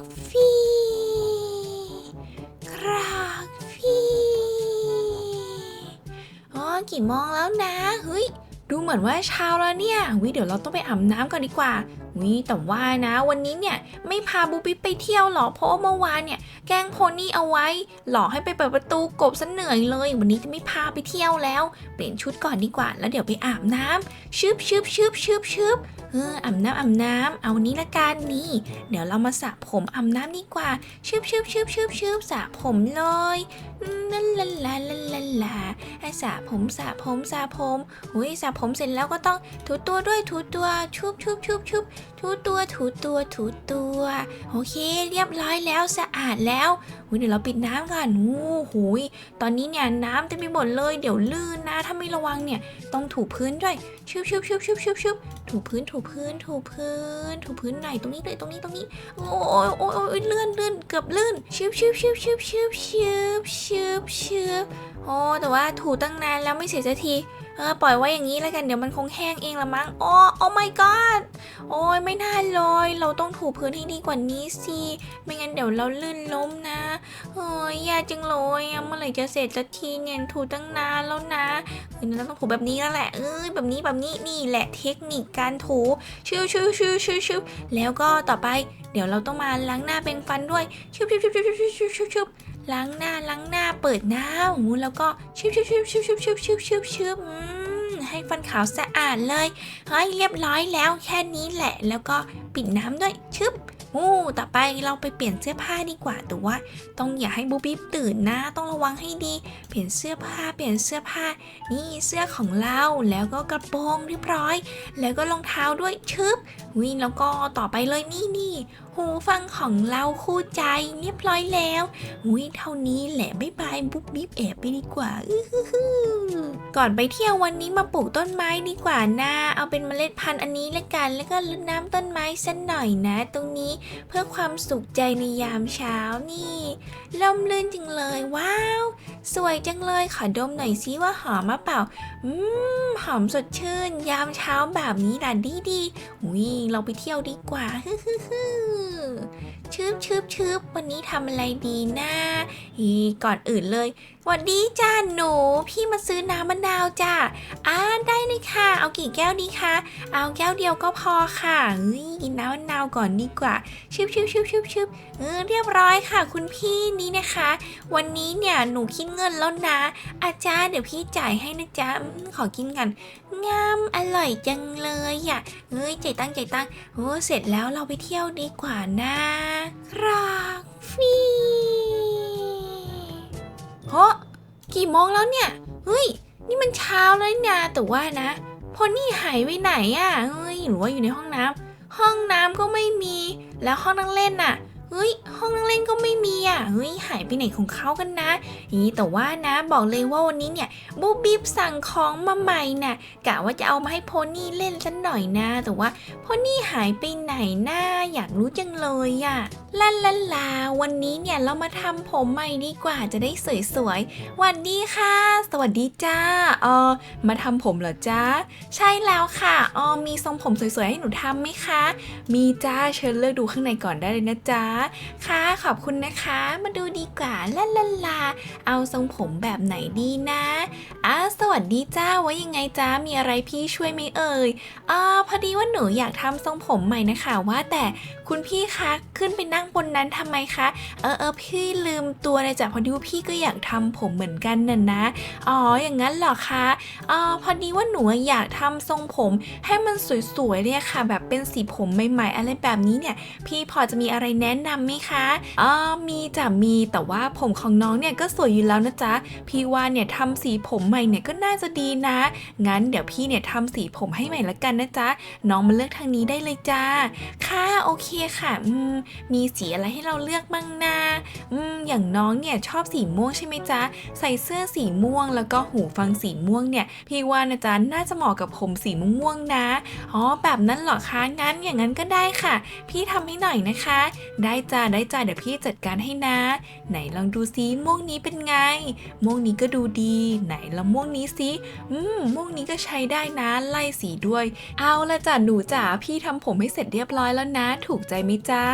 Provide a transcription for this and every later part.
กฟีกรากฟีอ๋อกี่โมงแล้วนะเฮ้ยดูเหมือนว่าเช้าแล้วเนี่ยวิเดี๋ยวเราต้องไปอาบน้ำก่อนดีกว่าวิแต่ว่านะ วันนี้เนี่ยไม่พาบูบิ๊ไปเที่ยวหรอกเพราะเมื่อวานเนี่ย แกล้งโพนี่เอาไว้ หลอกให้ไปเปิดประตูกบซะเหนื่อยเลย วันนี้จะไม่พาไปเที่ยวแล้ว เปลี่ยนชุดก่อนดีกว่า แล้วเดี๋ยวไปอาบน้ำชึบชึบชึบชึบชึบ อออาบน้ำอาบน้ำเอานี้ละกันนี่ เดี๋ยวเรามาสระผมอาบน้ำดีกว่าชืบชืบชืบชืบชืบสระผมเลย ลันลาลาลาลาลาให้สระผมสระผมสระผมหุยสระผมเสร็จแล้วก็ต้องถูตัวด้วยถูตัวชุบชุบชุบชุบถูตัวถูตัวถูตัว โอเค เรียบร้อยแล้วสะอาดแล้วหุยเดี๋ยวเราปิดน้ำก่อนโอ้โหยตอนนี้เนี่ยน้ำเต็มไปหมดเลย เดี๋ยวลื่นนะถ้าไม่ระวังเนี่ยต้องถูพื้นด้วยชุบชุบชุบชุบชุบชุบถูพื้นถูพื้นถูพื้น ถูพื้นไหนตรงนี้เลยตรงนี้ตรงนี้ โอ้ยโอ้ยโอ้ยเลื่อนเลื่อนเกือบลื่นชิบชิบชิบชิบชิบชิบชิบชืบชืบโอ้แต่ว่าถูตั้งนานแล้วไม่เสร็จสักทีเออปล่อยไว้อย่างนี้แล้วกันเดี๋ยวมันคงแห้งเองละมั้งโอ้โอ้ my god โอ้ยไม่น่าเลย เราต้องถูพื้นให้ดีกว่านี้สิไม่งั้นเดี๋ยวเราลื่นล้มนะเฮ้ยอยาจังเลยเมื่อไหร่จะเสร็จสักทีเนี่ยถูตั้งนานแล้วนะเดี๋ยวเราต้องถูแบบนี้แล้วแหละเอ้ยแบบนี้แบบนี้นี่แหละเทคนิคการถูชิวชิวชิวชิวชิวแล้วก็ต่อไป เดี๋ยวเราต้องมาล้างหน้าเปรงฟันด้วยชิวชิวชิวชิวชิวชิวชิว ล้างหน้าล้างหน้าเปิดหน้าหูแล้วก็ชุบชุบชุบชุบชุบชุบชุบชุบชุบให้ฟันขาวสะอาดเลยเฮ้ยเรียบร้อยแล้วแค่นี้แหละ แล้วก็ปิดน้ำด้วยชึบอู้ต่อไปเราไปเปลี่ยนเสื้อผ้าดีกว่าแต่ว่าต้องอย่าให้บูบี้ตื่นนะต้องระวังให้ดี เปลี่ยนเสื้อผ้าเปลี่ยนเสื้อผ้า นี่เสื้อของเราแล้วก็กระโปรงเรียบร้อย แล้วก็รองเท้าด้วยชึบวิแล้วก็ต่อไปเลยนี่นี่ หูฟังของเราคู่ใจเรียบร้อยแล้ววิเท่านี้แหละบ๊ายบายบุ๊บบิ๊บแอบไปดีกว่าฮือหือหือก่อนไปเที่ยววันนี้มาปลูกต้นไม้ดีกว่านะเอาเป็นเมล็ดพันธุ์อันนี้ละกัน แล้วก็รดน้ำต้นไม้สักหน่อยนะ ตรงนี้เพื่อความสุขใจในยามเช้านี่ล่มลื่นจังเลยว้าว สวยจังเลยขอดมหน่อยซิว่าหอมมาเปล่า อืม หอมสดชื่น ยามเช้าแบบนี้ล่ะดีดีอุ้ยเราไปเที่ยวดีกว่าฮึฮึฮึ是ชืบชืบชืบวันนี้ทำอะไรดีนะอีก่อนอื่นเลยหวัดดีจ้าหนู พี่มาซื้อน้ำมะนาวจ้าอ่าได้เลยค่ะ เอากี่แก้วดีคะเอาแก้วเดียวก็พอค่ะเฮ้ยกินน้ำมะนาวก่อนดีกว่าชืบชืบชืบชืบชืบเออเรียบร้อยค่ะ คุณพี่นี่นะคะ วันนี้เนี่ยหนูคิดเงินแล้วนะ อาจารย์เดี๋ยวพี่จ่ายให้นะจ๊ะขอกินกันงามอร่อยจังเลยอะเฮ้ยใจตั้งใจตั้งโอ้เสร็จแล้วเราไปเที่ยวดีกว่านะ ครากฟีเพราะกี่โมงแล้วเนี่ย เฮ้ย นี่มันเช้าแล้วนะแต่ว่านะพอนี่หายไปไหนอะเฮ้ยหรือว่าอยู่ในห้องน้ำห้องน้ำก็ไม่มี แล้วห้องนั่งเล่นน่ะ เฮ้ย ห้องนั่งเล่นก็ไม่มีอะ เฮ้ย หายไปไหนของเขากันนะนี่แต่ว่านะบอกเลยว่าวันนี้เนี่ยบูบีบสั่งของมาใหม่น่ะกะว่าจะเอามาให้โพนี่เล่นสักหน่อยนะ แต่ว่าโพนี่หายไปไหนนะอยากรู้จังเลยอะลาลาลาวันนี้เนี่ยเรามาทำผมใหม่ดีกว่าจะได้สวยๆวันดีค่ะ สวัสดีจ้าเออมาทำผมเหรอจ้าใช่แล้วค่ะออมีทรงผมสวยๆให้หนูทำไหมคะ มีจ้าเชิญเลือกดูข้างในก่อนได้เลยนะจ๊ะค่ะขอบคุณนะคะ มาดูดีกว่าลาลาลา เอาทรงผมแบบไหนดีนะอ้าสวัสดีจ้าว่ายังไงจ้ามีอะไรพี่ช่วยไหมเอ่ยอ่าพอดีว่าหนูอยากทำทรงผมใหม่นะคะว่าแต่คุณพี่คะขึ้นไปนั่งบนนั้นทำไมคะ เออเออพี่ลืมตัวเลยจ้ะพอดีว่าพี่ก็อยากทำผมเหมือนกันน่ะนะ อ๋ออย่างนั้นเหรอคะอ๋อพอดีว่าหนูอยากทำทรงผมให้มันสวยๆเลยค่ะ แบบเป็นสีผมใหม่ๆอะไรแบบนี้เนี่ย พี่พอจะมีอะไรแนะนำไหมคะอ๋อมีจ้ะมีแต่ว่าผมของน้องเนี่ยก็สวยอยู่แล้วนะจ๊ะพี่ว่าเนี่ยทำสีผมใหม่เนี่ยก็น่าจะดีนะ งั้นเดี๋ยวพี่เนี่ยทำสีผมให้ใหม่ละกันนะจ๊ะน้องมาเลือกทางนี้ได้เลยจ้าค่ะโอเคค่ะอืมมีสีอะไรให้เราเลือกบ้างนะอืมอย่างน้องเนี่ยชอบสีม่วงใช่ไหมจ๊ะ ใส่เสื้อสีม่วง แล้วก็หูฟังสีม่วงเนี่ย พี่ว่านะจ๊ะน่าจะเหมาะกับผมสีม่วงๆนะ อ๋อ แบบนั้นเหรอคะ งั้นอย่างนั้นก็ได้ค่ะ พี่ทำให้หน่อยนะคะ ได้จ้าได้จ้าเดี๋ยวพี่จัดการให้นะ ไหนลองดูซิม่วงนี้เป็นไง ม่วงนี้ก็ดูดี ไหนละม่วงนี้สิ อืม ม่วงนี้ก็ใช้ได้นะ ไล่สีด้วย เอาละจ้ะหนูจ๋าพี่ทำผมให้เสร็จเรียบร้อยแล้วนะ ถูกใจไหมจ๊ะ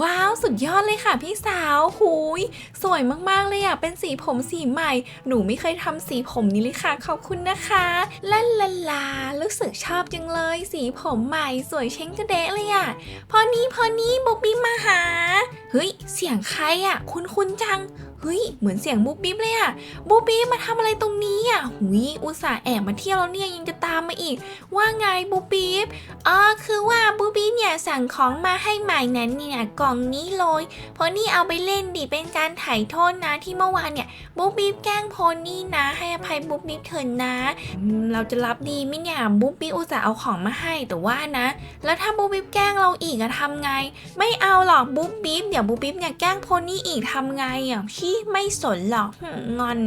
ว้าว สุดยอดเลยค่ะพี่สาวหุยสวยมากๆเลยอะ เป็นสีผมสีใหม่ หนูไม่เคยทำสีผมนี้เลยค่ะ ขอบคุณนะคะลาลาลารู้สึกชอบจังเลย สีผมใหม่สวยเช้งกระเดะเลยอะ พอนี้พอนี้บุ๊บบี้มาหา เฮ้ย เสียงใครอะ คุณคุ้นๆจัง เฮ้ย เหมือนเสียงบุ๊บบี้เลยอะบุ๊บบี้มาทำอะไรตรงนี้อะหุยอุตส่าห์แอบมาเที่ยวแล้วเนี่ยยังจะตามมาอีก ว่าไงบุ๊บบี้อ๋อคือว่าบุ๊บบี้เนี่ยสั่งของมาให้ใหม่นั้นเนี่ยกล่องนี้เลยโพนี่เอาไปเล่นดิเป็นการไถ่โทษนะที่เมื่อวานเนี่ยบุ๊บบี้แกล้งโพนี่นะ ให้อภัยบุ๊บบี้เถินนะ เราจะรับดีไหมเนี่ยบุ๊บบี้อุตส่าห์เอาของมาให้แต่ว่านะ แล้วถ้าบุ๊บบี้แกล้งเราอีกอะทำไง ไม่เอาหรอกบุ๊บบี้เดี๋ยวบุ๊บบี้เนี่ยแกล้งโพนี่อีกทำไงอะพี่ไม่สนหรอกงอน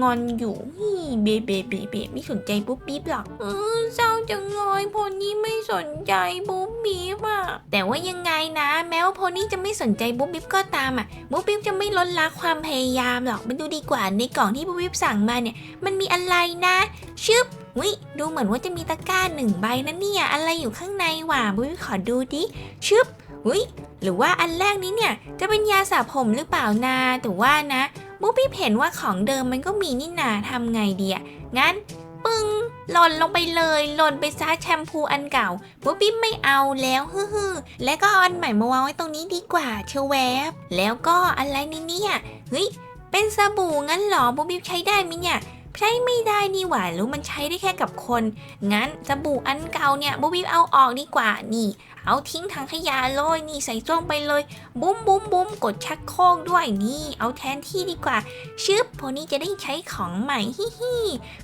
งอนอยู่ฮี่เบเบเบเบไม่สนใจบุ๊บบี้หรอกเออเศร้าจังเลยโพนี่ไม่สนใจบุ๊บบี้อะแต่ว่ายังไงนะ แม้ว่าโพนี่จะไม่สนใจบุ๊บบี้ก็ตามอะบุ๊บบี้จะไม่ลดละความพยายามหรอกมาดูดีกว่าในกล่องที่บุ๊บบี้สั่งมาเนี่ย มันมีอะไรนะชึบวิดูเหมือนว่าจะมีตะกร้าหนึ่งใบนะเนี่ยอะไรอยู่ข้างในวะบุ๊บบี้ขอดูดิชึบวิ หรือว่าอันแรกนี้เนี่ยจะเป็นยาสระผมหรือเปล่านาแต่ว่านะบุ๊บบี้เห็นว่าของเดิมมันก็มีนี่นาทำไงดีอะงั้นปึ้งหล่นลงไปเลยหล่นไปซะแชมพูอันเก่าบุ๊บบี้ไม่เอาแล้วฮึ่มๆและก็เอาอันใหม่มาวางไว้ตรงนี้ดีกว่าเชวแวบ แล้วก็อะไรนี่เนี่ยเฮ้ยเป็นสบู่งั้นเหรอบุ๊บบี้ใช้ได้ไหมเนี่ย ใช้ไม่ได้นี่หว่าหรือมันใช้ได้แค่กับคน งั้นสบู่อันเก่าเนี่ยบุ๊บบี้เอาออกดีกว่านี่ เอาทิ้งถังขยะเลยนี่ใส่จ้องไปเลย บุ้มบุ้มบุ้มกดชักโครกด้วยนี่ เอาแทนที่ดีกว่า ชึบพวกนี้จะได้ใช้ของใหม่ฮิฮิ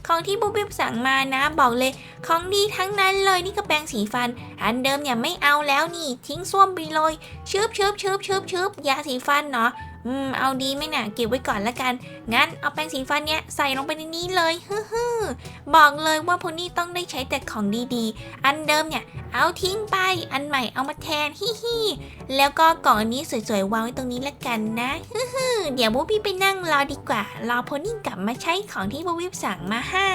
ของที่บุ๊บบิ๊บสั่งมานะบอกเลย ของดีทั้งนั้นเลยนี่ก็แปรงสีฟัน อันเดิมเนี่ยไม่เอาแล้วนี่ ทิ้งส้วมไปเลยชึบชึบชึบชึบชึบยาสีฟันเนาะอืมเอาดีไหมน่ะเก็บไว้ก่อนละกัน งั้นเอาแปรงสีฟันเนี้ยใส่ลงไปในนี้เลยฮึฮึบอกเลยว่าพวกนี้ต้องได้ใช้แต่ของดีๆ อันเดิมเนี่ยเอาทิ้งไป อันใหม่เอามาแทนฮิฮิแล้วก็กล่องอันนี้สวยๆวางไว้ตรงนี้ละกันนะฮึฮึเดี๋ยวบุ๊บบี้ไปนั่งรอดีกว่า รอโพนี่กลับมาใช้ของที่บุ๊บบี้สั่งมาให้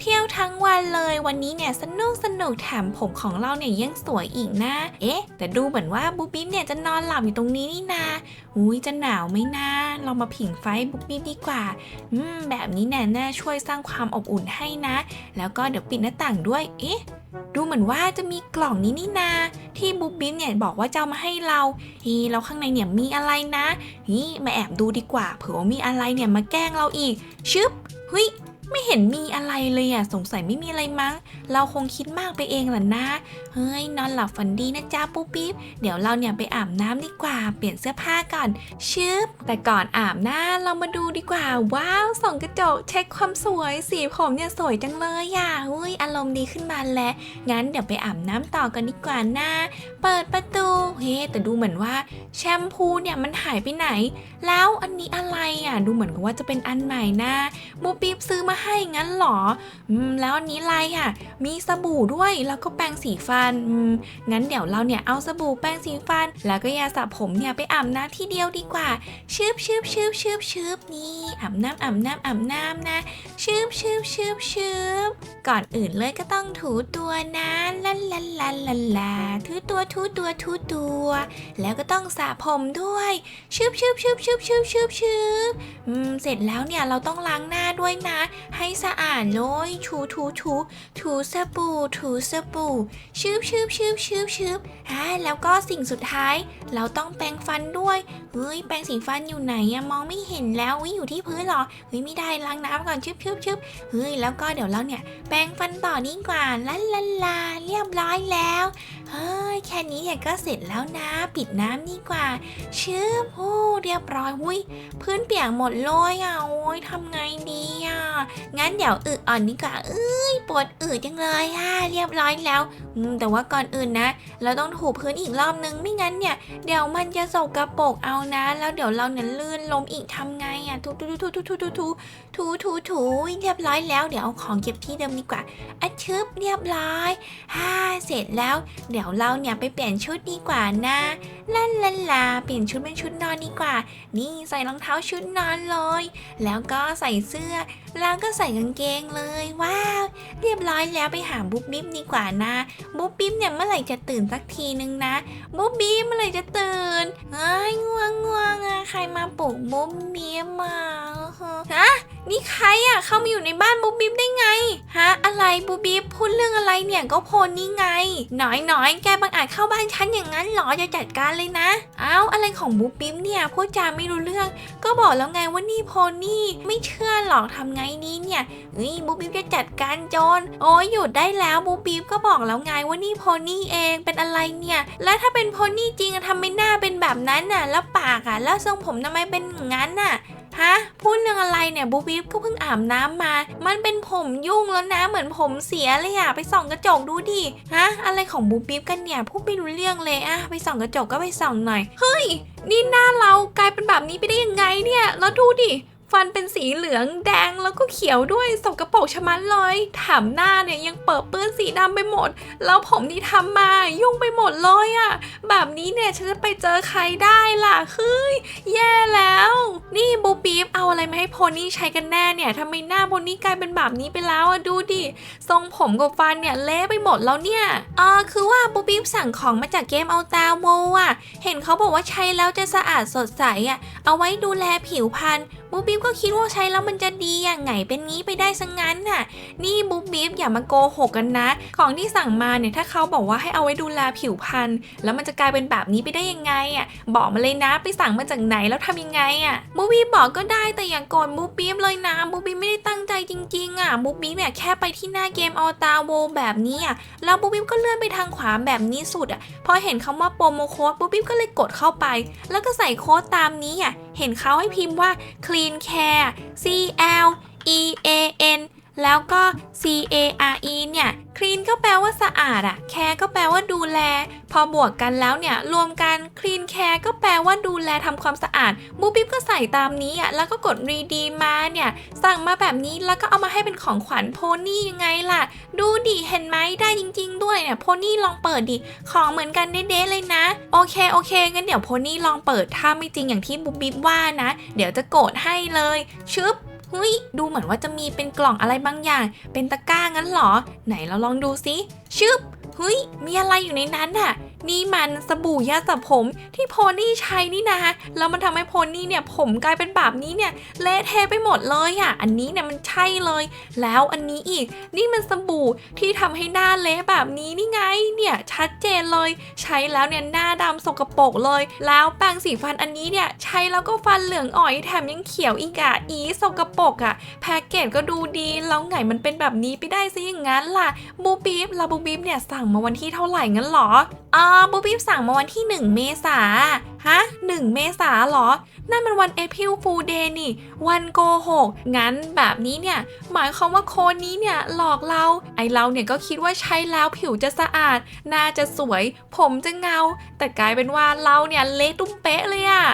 เที่ยวทั้งวันเลยวันนี้เนี่ยสนุกสนุกแถมผมของเราเนี่ยยังสวยอีกนะ เอ๊ะ แต่ดูเหมือนว่าบุ๊บบี้เนี่ยจะนอนหลับอยู่ตรงนี้นี่นาอุ้ยจะหนาวไหมนะเรามาผิงไฟบุ๊บบี้ดีกว่าอืม แบบนี้เนี่ยน่าช่วยสร้างความอบอุ่นให้นะ แล้วก็เดี๋ยวปิดหน้าต่างด้วย เอ๊ะ ดูเหมือนว่าจะมีกล่องนี้นี่นา ที่บุ๊บบิ๊มเนี่ยบอกว่าจะเอามาให้เราฮีแล้วข้างในเนี่ยมีอะไรนะนี่มาแอบดูดีกว่า เผื่อว่ามีอะไรเนี่ยมาแกล้งเราอีก ชึบเฮ้ย ไม่เห็นมีอะไรเลยอะสงสัยไม่มีอะไรมั้ง เราคงคิดมากไปเองแหละนะ เฮ้ย นอนหลับฝันดีนะจ๊ะปุ๊บปิ๊บเดี๋ยวเราเนี่ยไปอาบน้ำดีกว่า เปลี่ยนเสื้อผ้าก่อนชึบแต่ก่อนอาบน้าเรามาดูดีกว่า ว้าวส่องกระจกเช็คความสวยสีผมเนี่ยสวยจังเลยอะอุ้ยอารมณ์ดีขึ้นมาแล้วงั้นเดี๋ยวไปอาบน้ำต่อกันดีกว่านะเปิดประตูเฮ้แต่ดูเหมือนว่าแชมพูเนี่ยมันหายไปไหน แล้วอันนี้อะไรอะดูเหมือนกับว่าจะเป็นอันใหม่นะบูปีบซื้อมาให้งั้นเหรออืมแล้วอันนี้อะไรอะ มีสบู่ด้วยแล้วก็แปรงสีฟันอืมงั้นเดี๋ยวเราเนี่ยเอาสบู่แปรงสีฟัน แล้วก็ยาสระผมเนี่ยไปอาบน้ำที่เดียวดีกว่า ชืบชืบชืบชืบชืบนี่อาบน้ำอาบน้ำอาบน้ำนะ ชืบชืบชืบชืบก่อนอื่นเลยก็ต้องถูตัวนะลาลาลาลาลาถูตัวถูตัวถูตัว แล้วก็ต้องสระผมด้วยชืบชืบชืบชืบชืบชืบชืบอืมเสร็จแล้วเนี่ยเราต้องล้างหน้าด้วยนะให้สะอาดเลยถูถูถูถูสบู่ถูสบู่ชืบชืบชืบชืบชืบอ่าแล้วก็สิ่งสุดท้าย เราต้องแปรงฟันด้วยเฮ้ยแปรงสีฟันอยู่ไหนอะมองไม่เห็นแล้วอุ๊ยอยู่ที่พื้นหรอเฮ้ยไม่ได้ล้างน้ำก่อนชึบชึบชึบเฮ้ยแล้วก็เดี๋ยวเราเนี่ยแปรงฟันต่อดีกว่าลาลาลาเรียบร้อยแล้วเฮ้ยแค่นี้เนี่ยก็เสร็จแล้วนะปิดน้ำดีกว่าชึบโอ้เรียบร้อยอุ้ยพื้นเปียกหมดเลยอะโอ้ยทำไงดีอะงั้นเดี๋ยวอึอ่อนนี่ก่อนเอ้ยปวดอึจังเลยค่ะเรียบร้อยแล้วแต่ว่าก่อนอื่นนะ เราต้องถูพื้นอีกรอบนึงไม่งั้นเนี่ยเดี๋ยวมันจะสกปรกเอานะ แล้วเดี๋ยวเราเนี่ยลื่นล้มอีกทำไงอะทุทุทุทุทุทุทุถูถูถูเรียบร้อยแล้วเดี๋ยวเอาของเก็บที่เดิมดีกว่าอัดชึบเรียบร้อยฮ่าเสร็จแล้ว เดี๋ยวเราเนี่ยไปเปลี่ยนชุดดีกว่านะลั่นลันลาเปลี่ยนชุดเป็นชุดนอนดีกว่า นี่ใส่รองเท้าชุดนอนเลย แล้วก็ใส่เสื้อแล้วก็ใส่กางเกงเลย ว้าว เรียบร้อยแล้วไปหาบุ๊บบิ๊บดีกว่านะบุ๊บบิ๊บเนี่ยเมื่อไหร่จะตื่นสักทีนึงนะบุ๊บบิ๊บเมื่อไหร่จะตื่นเอ้ยง่วงง่วงอะใครมาปลุกบุ๊บบิ๊บมาฮะ นี่ใครอะเข้ามาอยู่ในบ้านบุ๊บบิ๊บได้ไง ฮะ อะไรบุ๊บบิ๊บพูดเรื่องอะไรเนี่ยก็โพนี่ไง หน่อยหน่อยแกบังอาจเข้าบ้านฉันอย่างนั้นเหรอจะจัดการเลยนะ เอ้าอะไรของบุ๊บบิ๊บเนี่ยพูดจาไม่รู้เรื่อง ก็บอกแล้วไงว่านี่โพนี่ไม่เชื่อหรอกทำไงนี้เนี่ยเฮ้ยบุ๊บบิ๊บจะจัดการโจรโอ้ยหยุดได้แล้วบุ๊บบิ๊บก็บอกแล้วไงว่านี่โพนี่เองเป็นอะไรเนี่ย แล้วถ้าเป็นโพนี่จริงอะทำไม่น่าเป็นแบบนั้นน่ะ แล้วปากอะแล้วทรงผมทำไมเป็นงั้นน่ะ ฮะพูดเรื่องอะไรเนี่ยบูบิฟก็เพิ่งอาบน้ำมา มันเป็นผมยุ่งแล้วนะเหมือนผมเสียเลยอะไปส่องกระจกดูดิฮะอะไรของบูบิฟกันเนี่ยพูดไม่รู้เรื่องเลยอะไปส่องกระจกก็ไปส่องหน่อยเฮ้ยนี่หน้าเรากลายเป็นแบบนี้ไปได้ยังไงเนี่ยแล้วดูดิ ฟันเป็นสีเหลืองแดงแล้วก็เขียวด้วยสกปรกชะมัดเลยแถมหน้าเนี่ยยังเปิดเปื้อนสีดำไปหมด แล้วผมที่ทำมายุ่งไปหมดเลยอะแบบนี้เนี่ยฉันจะไปเจอใครได้ล่ะเฮ้ยแย่แล้ว นี่บูบีฟเอาอะไรมาให้โพนี่ใช้กันแน่เนี่ยทำไมหน้าโพนี่กลายเป็นแบบนี้ไปแล้วอะดูดิทรงผมกับฟันเนี่ยเละไปหมดแล้วเนี่ยเออคือว่าบูบีฟสั่งของมาจากเกมเอาตาโวอะเห็นเขาบอกว่าใช้แล้วจะสะอาดสดใสอะเอาไว้ดูแลผิวพรรณ บูบีฟก็คิดว่าใช้แล้วมันจะดีอะไงเป็นงี้ไปได้ซะงั้นน่ะ นี่บูบีฟอย่ามาโกหกกันนะ ของที่สั่งมาเนี่ยถ้าเขาบอกว่าให้เอาไว้ดูแลผิวพรรณแล้วมันจะกลายเป็นแบบนี้ไปได้ยังไงอะบอกมาเลยนะไปสั่งมาจากไหนแล้วทำยังไงอะบูบีฟบอกก็ได้แต่อย่าโกรธบูบีฟเลยนะบูบีฟไม่ได้ตั้งใจจริงๆอะบูบีฟเนี่ยแค่ไปที่หน้าเกมออตาโวแบบนี้อะแล้วบูบีฟก็เลื่อนไปทางขวาแบบนี้สุดอะพอเห็นคำว่าโปรโมโค้ดบูบีฟก็เลยกดเข้าไป แล้วก็ใส่โค้ดตามนี้อะเห็นเขาให้พิมพ์ว่า clean care C L E A N แล้วก็ C A R E เนี่ย clean ก็แปลว่าสะอาดอะ care ก็แปลว่าดูแล พอบวกกันแล้วเนี่ย รวมกัน clean care ก็แปลว่าดูแลทำความสะอาดบูบิ๊บก็ใส่ตามนี้อะแล้วก็กด redeem มาเนี่ย สั่งมาแบบนี้แล้วก็เอามาให้เป็นของขวัญโพนี่ยังไงล่ะ ดูดิเห็นไหมได้จริง ๆ ด้วยเนี่ยโพนี่ลองเปิดดิของเหมือนกันเด้ๆเลยนะ โอเคโอเคงั้นเดี๋ยวโพนี่ลองเปิดถ้าไม่จริงอย่างที่บุ๊บบิ๊บว่านะ เดี๋ยวจะโกรธให้เลยชึบ เฮ้ย ดูเหมือนว่าจะมีเป็นกล่องอะไรบางอย่าง เป็นตะกร้างั้นหรอ ไหนเราลองดูซิชึบเฮ้ย มีอะไรอยู่ในนั้นน่ะ นี่มันสบู่ยาสระผมที่โพนี่ใช้นี่นะแล้วมันทำให้โพนี่เนี่ยผมกลายเป็นแบบนี้เนี่ยเละเทะไปหมดเลยอะ อันนี้เนี่ยมันใช่เลย แล้วอันนี้อีก นี่มันสบู่ที่ทำให้หน้าเละแบบนี้นี่ไง เนี่ยชัดเจนเลย ใช้แล้วเนี่ยหน้าดำสกปรกเลย แล้วแปรงสีฟันอันนี้เนี่ยใช้แล้วก็ฟันเหลืองอ่อยแถมยังเขียวอีกอะ อีสกปรกอะ แพ็กเกจก็ดูดีแล้วไงมันเป็นแบบนี้ไปได้ซะอย่างนั้นล่ะบูบีฟลาบูบีฟเนี่ยสั่งมาวันที่เท่าไหร่งั้นหรออ๋อบูบี้สั่งมาวันที่ 1 เมษาฮะ 1 เมษาเหรอ นั่นมันวัน April Fool Day นี่ วันโกหก งั้นแบบนี้เนี่ย หมายความว่าโคนนี้เนี่ย หลอกเรา ไอเราเนี่ยก็คิดว่าใช้แล้วผิวจะสะอาด หน้าจะสวย ผมจะเงา แต่กลายเป็นว่าเราเนี่ยเละตุ้มเป๊ะเลยอะ